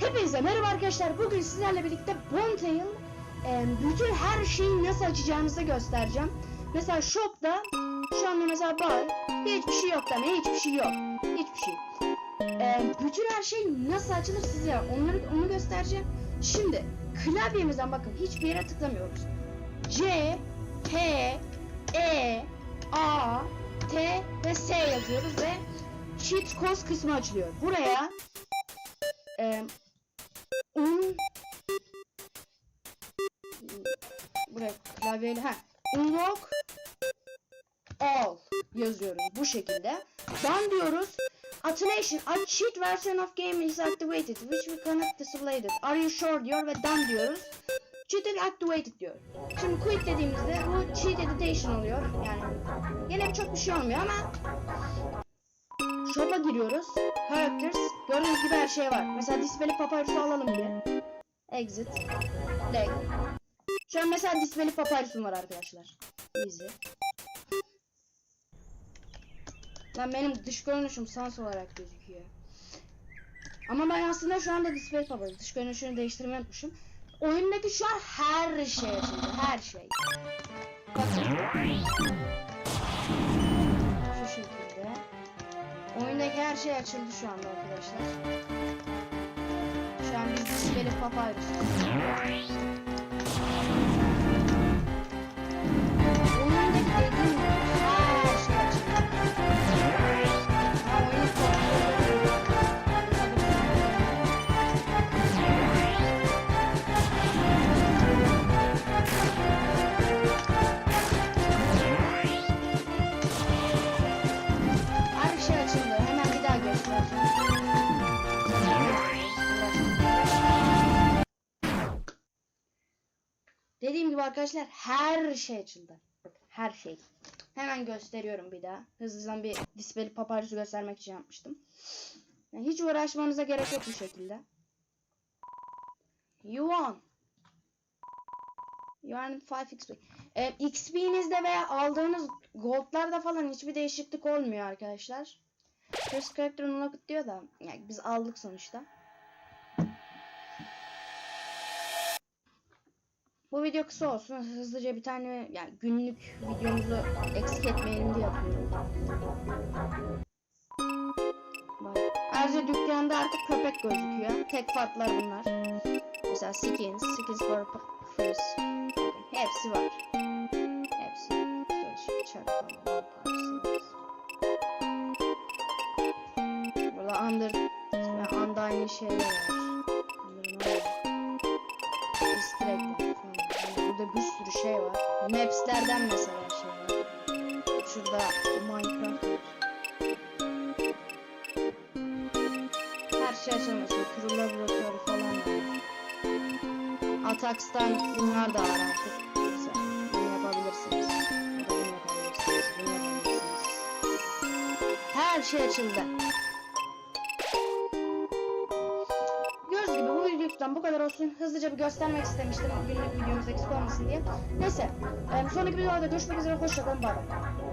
Hepinize merhaba arkadaşlar. Bugün sizlerle birlikte Bontail e, bütün her şeyi nasıl açacağınızı göstereceğim. Mesela shop'ta şu anda mesela buy hiçbir şey yok deme hiçbir şey yok. Hiçbir şey. E, bütün her şey nasıl açılır size onları onu göstereceğim. Şimdi klavyemizden bakın hiçbir yere tıklamıyoruz. C, P, E, A, T ve S yazıyoruz ve cheat codes kısmı açılıyor. Buraya e, buraya klavyeyle ha unlock all yazıyoruz bu şekilde. Done diyoruz. Automation, a cheat version of game is activated which we cannot display it. Are you sure diyor ve done diyoruz. Cheat activated diyor. Şimdi quit dediğimizde bu cheat editation oluyor. Yani yine çok bir şey olmuyor ama Shop'a giriyoruz. Characters. Gördüğünüz gibi her şey var. Mesela Dispel'i Papyrus'u alalım bir. Exit. Leg. Şu an mesela Dispel'i Papyrus'um var arkadaşlar. Easy. Lan benim dış görünüşüm sans olarak gözüküyor. Ama ben aslında şu anda Dispel Papyrus. Dış görünüşünü değiştirmeyi unutmuşum. Oyundaki şu an her şey açıldı. Her şey. Şu şekilde. Oyundaki her şey açıldı şu anda arkadaşlar. Şu an biz Dispel'i Papyrus. Dediğim gibi arkadaşlar her şey açıldı. Her şey. Hemen gösteriyorum bir daha. Hızlıdan bir dispeli papyrus'u göstermek için yapmıştım. Yani hiç uğraşmanıza gerek yok bu şekilde. You won. You earned 5 XP. Ee, XP'nizde veya aldığınız goldlarda falan hiçbir değişiklik olmuyor arkadaşlar. First character unlocked diyor da yani biz aldık sonuçta. Bu video kısa olsun. Hızlıca bir tane yani günlük videomuzu eksik etmeyelim diye yapıyorum. Ayrıca dükkanda artık köpek gözüküyor. Tek farklar bunlar. Mesela skins, skins for first. Hepsi var. Hepsi. Şöyle çarp falan yaparsınız. Burada under ve under aynı şeyler var. Burada bir sürü şey var. Maps'lerden mesela şey var. Şurada Minecraft var. Her şey açılmış. True Laboratory falan var. Atax'tan bunlar da var artık. Mesela. Bunu yapabilirsiniz. Her şey açıldı. Videodan bu kadar olsun. Hızlıca bir göstermek istemiştim. Günlük videomuz eksik olmasın diye. Neyse. em, Sonraki videolarda görüşmek üzere. Hoşçakalın. Bay bay.